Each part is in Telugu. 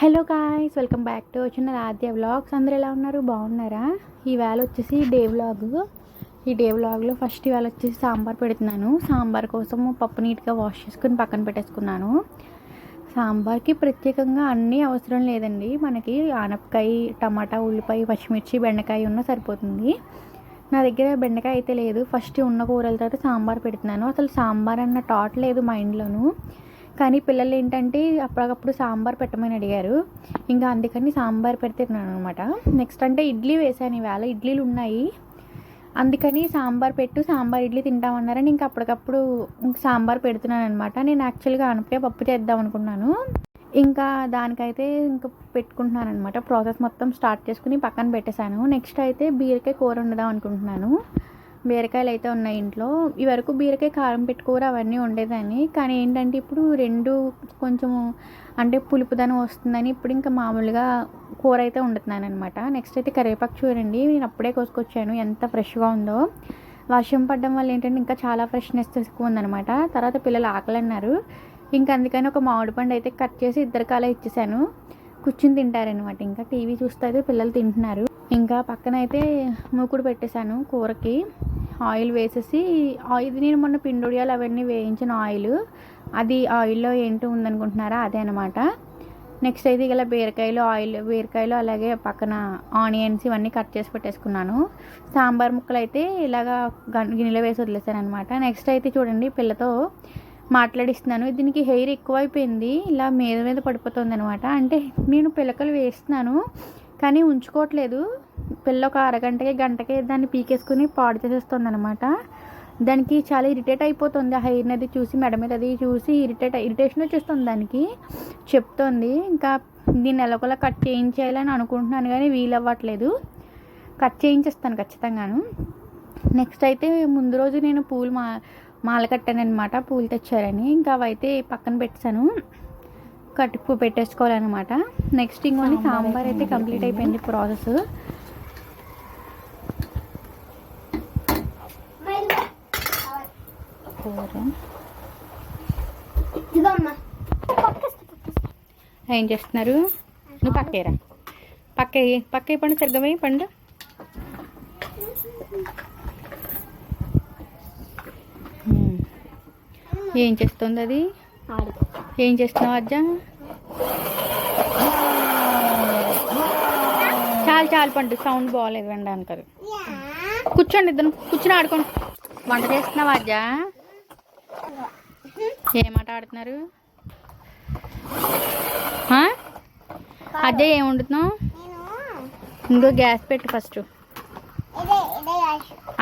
Hello guys welcome back to వచ్చిన ఆద్య వ్లాగ్స్ అందరూ ఎలా ఉన్నారు? బాగున్నారా? ఈ వేళ వచ్చేసి డే వ్లాగ్ ఈ డే వ్లాగ్లో ఫస్ట్ ఇవాళ వచ్చేసి సాంబార్ పెడుతున్నాను. సాంబార్ కోసం పప్పు నీట్గా వాష్ చేసుకుని పక్కన పెట్టేసుకున్నాను. సాంబార్కి ప్రత్యేకంగా అన్నీ అవసరం లేదండి. మనకి ఆనపకాయ టమాటా ఉల్లిపాయ పచ్చిమిర్చి బెండకాయ ఉన్న సరిపోతుంది. నా దగ్గర బెండకాయ అయితే లేదు. ఫస్ట్ ఉన్న కూరలతో సాంబార్ పెడుతున్నాను. అసలు సాంబార్ అన్న టాట్ లేదు మైండ్లోను కానీ పిల్లలు ఏంటంటే అప్పటికప్పుడు సాంబార్ పెట్టమని అడిగారు. ఇంకా అందుకని సాంబార్ పెడుతున్నాను అనమాట నెక్స్ట్ అంటే ఇడ్లీ వేసాను ఇవాళ. ఇడ్లీలు ఉన్నాయి. అందుకని సాంబార్ పెట్టు సాంబార్ ఇడ్లీ తింటామన్నారని ఇంకా అప్పటికప్పుడు ఇంక సాంబార్ పెడుతున్నాను అనమాట నేను యాక్చువల్గా అనపకాయ పప్పు చేద్దాం అనుకున్నాను. ఇంకా దానికైతే ఇంకా పెట్టుకుంటున్నాను అనమాట ప్రాసెస్ మొత్తం స్టార్ట్ చేసుకుని పక్కన పెట్టేశాను. నెక్స్ట్ అయితే బీరకాయ కూర వండుదాం అనుకుంటున్నాను. బీరకాయలు అయితే ఉన్నాయి ఇంట్లో. ఈ వరకు బీరకాయ కారం పెట్టుకోరు అవన్నీ ఉండేదాన్ని కానీ ఏంటంటే ఇప్పుడు రెండు కొంచెము అంటే పులుపుదనం వస్తుందని ఇప్పుడు ఇంకా మామూలుగా కూర అయితే వండుతున్నాను అనమాట నెక్స్ట్ అయితే కరివేపాకు చూడండి. నేను అప్పుడే కోసుకొచ్చాను. ఎంత ఫ్రెష్గా ఉందో. వర్షం పడడం వల్ల ఏంటంటే ఇంకా చాలా ఫ్రెష్నెస్ ఎక్కువ ఉందనమాట తర్వాత పిల్లలు ఆకలి అన్నారు ఇంకా అందుకని ఒక మామిడి పండు అయితే కట్ చేసి ఇద్దరికి అలా ఇచ్చేసాను. కూర్చుని తింటారనమాట ఇంకా టీవీ చూస్తే పిల్లలు తింటున్నారు. ఇంకా పక్కన అయితే మూకుడు పెట్టేశాను కూరకి. ఆయిల్ వేసేసి ఆయిల్ నేను మొన్న పిండొడియాలు అవన్నీ వేయించిన ఆయిల్. అది ఆయిల్లో ఏంటో ఉందనుకుంటున్నారా? అదే అనమాట నెక్స్ట్ అయితే ఇలా బీరకాయలు ఆయిల్ బీరకాయలు అలాగే పక్కన ఆనియన్స్ ఇవన్నీ కట్ చేసి పెట్టేసుకున్నాను. సాంబార్ ముక్కలు అయితే ఇలాగా గిన్నెలో వేసి వదిలేసాను అనమాట నెక్స్ట్ అయితే చూడండి పిల్లతో మాట్లాడిస్తున్నాను. దీనికి హెయిర్ ఎక్కువైపోయింది. ఇలా మీద మీద పడిపోతుంది అనమాట అంటే నేను పిలకలు వేస్తున్నాను కానీ ఉంచుకోవట్లేదు. పిల్ల ఒక అరగంటకి గంటకి దాన్ని పీకేసుకుని పాడు చేసేస్తుంది అనమాట దానికి చాలా ఇరిటేట్ అయిపోతుంది. ఆ హెయిర్ అది చూసి మెడ మీద అది చూసి ఇరిటేట్ ఇరిటేషన్ వచ్చేస్తుంది దానికి. చెప్తోంది. ఇంకా దీన్ని ఎలాగోలా కట్ చేయించేయాలని అనుకుంటున్నాను కానీ వీలు అవ్వట్లేదు. కట్ చేయించేస్తాను ఖచ్చితంగాను. నెక్స్ట్ అయితే ముందు రోజు నేను పూలు మా మాల కట్టాను అనమాట పూలు తెచ్చారని. ఇంకా అవైతే పక్కన పెట్టాను. కట్టుకు పెట్టేసుకోవాలన్నమాట. నెక్స్ట్ ఇంకోటి సాంబార్ అయితే కంప్లీట్ అయిపోయింది ప్రాసెస్. ఏం చేస్తున్నారు? నువ్వు పక్కేరా? పక్క పక్క పండు పోయి పండు. ఏం చేస్తుంది అది ఏం చేస్తున్నావు అజ్జ? చాలు చాలు పండు సౌండ్ బాగాలేదు వినడానికి అది కూర్చోండి ఇద్దరు కూర్చుని ఆడుకోండి. వంట చేస్తున్నావా అజ్జ? ఏమాట ఆడుతున్నారు? అజ్జ ఏం వండుతున్నావు? నేను ఇంకో గ్యాస్ పెట్టు ఫస్ట్.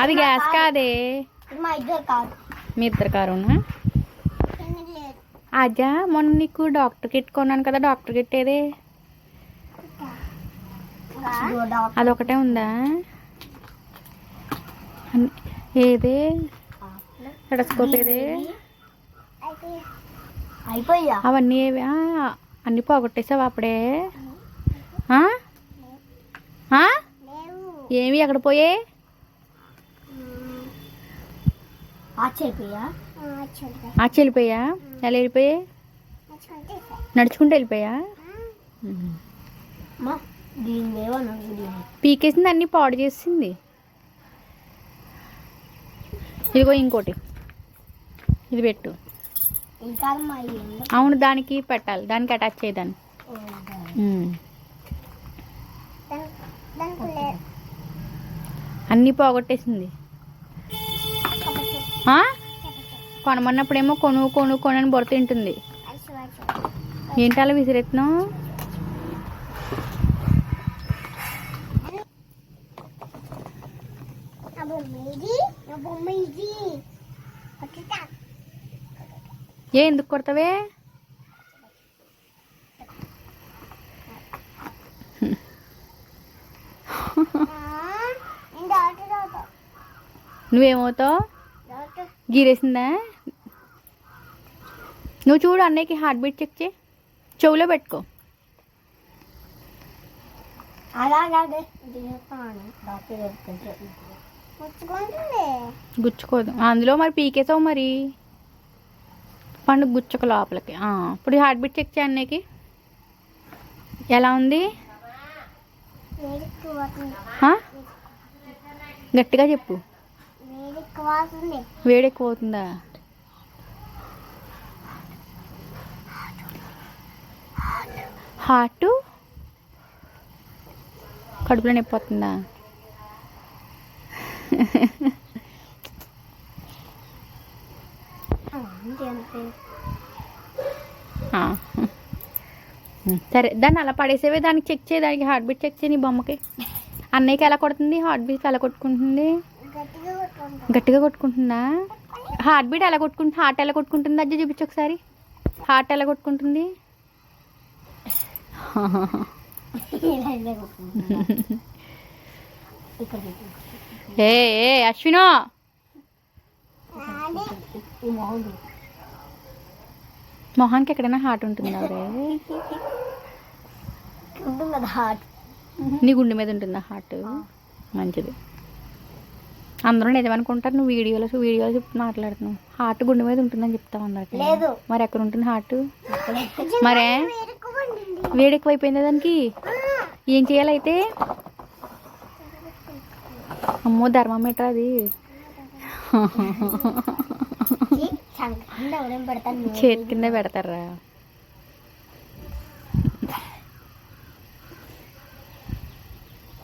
అది గ్యాస్ కాదే. మా ఇద్దరు కాదు. మీ ఇద్దరు కారునా అజ్జ మొన్న నీకు డాక్టర్ కిట్ కొన్నాను కదా డాక్టర్ కిట్ ఏదే. అదొకటే ఉందా? ఏదే? స్టెటస్కోప్ ఏదే? అయిపోయా. అవన్నీ ఏవి? అన్నీ పోగొట్టేసావు అప్పుడే? ఏవి ఎక్కడ పోయే? ఆ వెళ్ళిపోయా ఎలా వెళ్ళిపోయా? నడుచుకుంటూ వెళ్ళిపోయా పీకేసింది అన్నీ పాడు చేసింది. ఇదిగో ఇంకోటి. ఇది పెట్టు. అవును దానికి పెట్టాలి. దానికి అటాచ్ చేయదాన్ని అన్నీ పోగొట్టేసింది? కొనమన్నప్పుడేమో కొను కొను కొను అని బొర తింటుంది ఏంటి అలా విసిరెత్తున్నావు నా బొమ్మ ఇది నా బొమ్మ ఇది కొట్టుతా. ఏ ఎందుకు కొడతావే. నువ్వేమవుతావు గీరేసిందా? నువ్వు చూడు అన్నయ్యకి హార్ట్ బీట్ చెక్ చేయి. చెవులో పెట్టుకో. గుచ్చుకోదు. అందులో మరి పీకేసావు మరి? పండుగ గుచ్చక లోపలికి. ఇప్పుడు హార్ట్ బీట్ చెక్ చేయి అన్నయ్యకి. ఎలా ఉంది? గట్టిగా చెప్పు. వేడికి పోతుంది వేడి ఎక్కువ అవుతుందా హార్ట్? కడుపులో నొప్పి వస్తుందా. సరే దాన్ని అలా పడేసేవే దానికి చెక్ చేయి దానికి హార్ట్ బీట్ చెక్ చేయి నీ బొమ్మకి. అన్నయ్యకి ఎలా కొడుతుంది? హార్ట్ బీట్ ఎలా కొట్టుకుంటుంది? గట్టిగా కొట్టుకుంటా గట్టిగా కొట్టుకుంటుందా? హార్ట్ బీట్ ఎలా కొట్టుకుంటుంది హార్ట్ ఎలా కొట్టుకుంటుంది? అజ్జ చూపించు ఒకసారి. హార్ట్ ఎలా కొట్టుకుంటుంది? ఏ ఏ అశ్వినో! మొహానికి ఎక్కడైనా హార్ట్ ఉంటుందా నీ గుండె మీద ఉంటుందా హార్ట్ మంచిది. అందరూ నిజమనుకుంటారు నువ్వు వీడియోలో వీడియోలో చెప్పి మాట్లాడుతున్నావు. హార్ట్ గుండె మీద ఉంటుందని చెప్తావు అందరికి. మరి ఎక్కడ ఉంటుంది హార్ట్ మరే? వేడి ఎక్కువ అయిపోయిందా దానికి ఏం చేయాలైతే అమ్మో థర్మామీటర్ అది? చేతి కింద పెడతారా?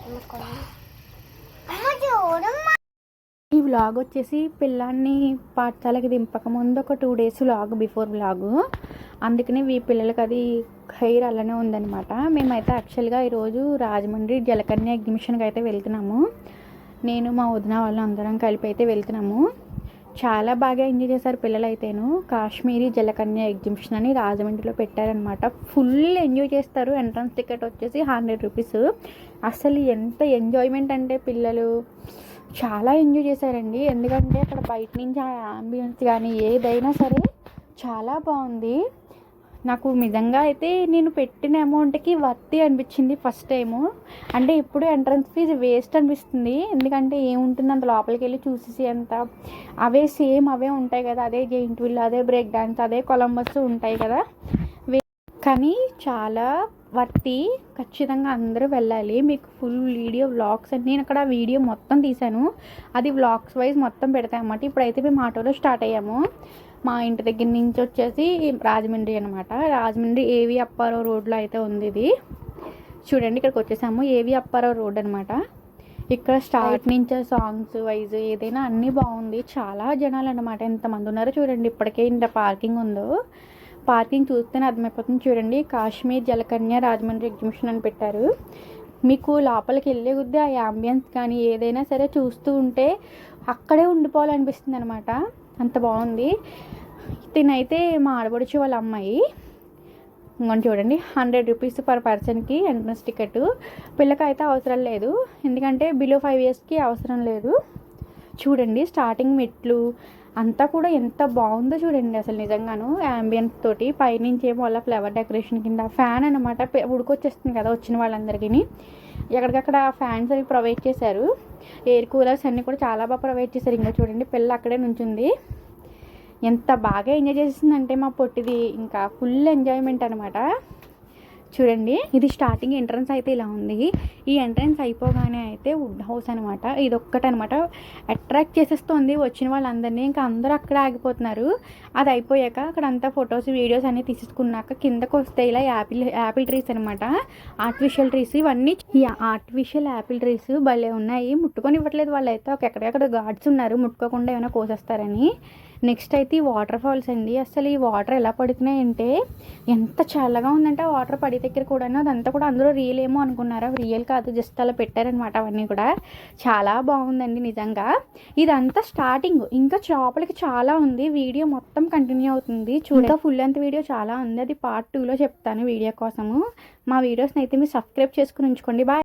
చూడమ్మా ఈ వ్లాగ్ వచ్చేసి పిల్లాన్ని పాఠశాలకి దింపక ముందు ఒక two days vlog before vlog అందుకనే ఈ పిల్లలకి అది హెయిర్ అలానే ఉందన్నమాట. మేమైతే యాక్చువల్గా ఈరోజు రాజమండ్రి జలకన్య ఎగ్జిబిషన్కి అయితే వెళ్తున్నాము. నేను మా వదిన వాళ్ళు అందరం కలిపి అయితే వెళ్తున్నాము. చాలా బాగా ఎంజాయ్ చేశారు పిల్లలు అయితేను కాశ్మీరీ జలకన్య ఎగ్జిబిషన్ అని రాజమండ్రిలో పెట్టారనమాట ఫుల్ ఎంజాయ్ చేస్తారు. ఎంట్రన్స్ టికెట్ వచ్చేసి హండ్రెడ్ రూపీస్ అసలు ఎంత ఎంజాయ్మెంట్ అంటే పిల్లలు చాలా ఎంజాయ్ చేశారండి. ఎందుకంటే అక్కడ బయట నుంచి ఆ అంబియన్స్ కానీ ఏదైనా సరే చాలా బాగుంది. నాకు నిజంగా అయితే నేను పెట్టిన అమౌంట్కి వర్తి అనిపించింది ఫస్ట్ టైము అంటే ఇప్పుడు ఎంట్రన్స్ ఫీజు వేస్ట్ అనిపిస్తుంది. ఎందుకంటే ఏముంటుంది అంత లోపలికి వెళ్ళి చూసేసి అంత అవే సేమ్ అవే ఉంటాయి కదా. అదే జెయింట్ విల్ అదే బ్రేక్ డాన్స్ అదే కొలంబస్ ఉంటాయి కదా. కానీ చాలా వర్తి ఖచ్చితంగా అందరూ వెళ్ళాలి. మీకు ఫుల్ వీడియో వ్లాగ్స్ అని నేను అక్కడ వీడియో మొత్తం తీశాను. అది వ్లాగ్స్ వైజ్ మొత్తం పెడతాయి అన్నమాట. ఇప్పుడైతే మేము ఆటోలో స్టార్ట్ అయ్యాము. మా ఇంటి దగ్గర నుంచి వచ్చేసి రాజమండ్రి అనమాట రాజమండ్రి ఏవి అప్పారావు రోడ్లో అయితే ఉంది ఇది. చూడండి ఇక్కడికి వచ్చేసాము. ఏవి అప్పారావు రోడ్ అనమాట ఇక్కడ స్టార్ట్ నుంచి సాంగ్స్ వైజ్ ఏదైనా అన్నీ బాగుంది. చాలా జనాలు అనమాట ఎంతమంది ఉన్నారో చూడండి. ఇప్పటికే ఇంత పార్కింగ్ ఉందో. పార్కింగ్ చూస్తేనే అర్థమైపోతుంది. చూడండి కాశ్మీర్ జలకన్య రాజమండ్రి ఎగ్జిబిషన్ అని పెట్టారు. మీకు లోపలికి వెళ్ళే కొద్దీ ఆ యాంబియన్స్ కానీ ఏదైనా సరే చూస్తూ ఉంటే అక్కడే ఉండిపోవాలనిపిస్తుంది అనమాట అంత బాగుంది. తినైతే మా ఆడపడుచు వాళ్ళ అమ్మాయి. ఇంకొని చూడండి హండ్రెడ్ రూపీస్ పర్ పర్సన్కి ఎంట్రన్స్ టికెట్ పిల్లకైతే అవసరం లేదు. ఎందుకంటే బిలో ఫైవ్ ఇయర్స్కి అవసరం లేదు. చూడండి స్టార్టింగ్ మెట్లు అంతా కూడా ఎంత బాగుందో చూడండి అసలు నిజంగాను యాంబియన్స్ తోటి. పైనుంచి ఏమో అలా ఫ్లవర్ డెకరేషన్ కింద ఫ్యాన్ అనమాట ఉడికొచ్చేస్తుంది కదా వచ్చిన వాళ్ళందరికీ ఎక్కడికక్కడ ఫ్యాన్స్ అవి ప్రొవైడ్ చేశారు. ఎయిర్ కూలర్స్ అన్నీ కూడా చాలా బాగా ప్రొవైడ్ చేశారు. ఇంకా చూడండి పిల్ల అక్కడే నుంచుంది. ఎంత బాగా ఎంజాయ్ చేసిందంటే మా పొట్టిది. ఇంకా ఫుల్ ఎంజాయ్మెంట్ అనమాట చూడండి ఇది స్టార్టింగ్ ఎంట్రన్స్ అయితే ఇలా ఉంది. ఈ ఎంట్రన్స్ అయిపోగానే అయితే వుడ్ హౌస్ అనమాట ఇది ఒక్కటి అనమాట అట్రాక్ట్ చేసేస్తుంది వచ్చిన వాళ్ళందరినీ. ఇంకా అందరూ అక్కడ ఆగిపోతున్నారు. అది అయిపోయాక అక్కడ అంతా ఫొటోస్ వీడియోస్ అన్ని తీసుకున్నాక కిందకు వస్తే ఇలా యాపిల్ యాపిల్ ట్రీస్ అనమాట ఆర్టిఫిషియల్ ట్రీస్ ఇవన్నీ ఈ ఆర్టిఫిషియల్ యాపిల్ ట్రీస్ భలే ఉన్నాయి. ముట్టుకొని ఇవ్వట్లేదు వాళ్ళైతే. ఒక ఎక్కడెక్కడ గార్డ్స్ ఉన్నారు. ముట్టుకోకుండా ఏమైనా కోసేస్తారని. నెక్స్ట్ అయితే ఈ వాటర్ ఫాల్స్ అండి. అసలు ఈ వాటర్ ఎలా పడుతున్నాయి అంటే ఎంత చల్లగా ఉందంటే ఆ వాటర్ పడి దగ్గర కూడా అదంతా కూడా అందరూ రియల్ ఏమో అనుకున్నారా? రియల్ కాదు జస్ట్ అలా పెట్టారనమాట అవన్నీ కూడా. చాలా బాగుందండి నిజంగా. ఇదంతా స్టార్టింగ్ ఇంకా లోపలికి చాలా ఉంది. వీడియో మొత్తం కంటిన్యూ అవుతుంది. చూడ ఫుల్ లెంత్ వీడియో చాలా ఉంది. అది పార్ట్ టూలో చెప్తాను వీడియో కోసము. మా వీడియోస్ని అయితే మీరు సబ్స్క్రైబ్ చేసుకుని ఉంచుకోండి. బాయ్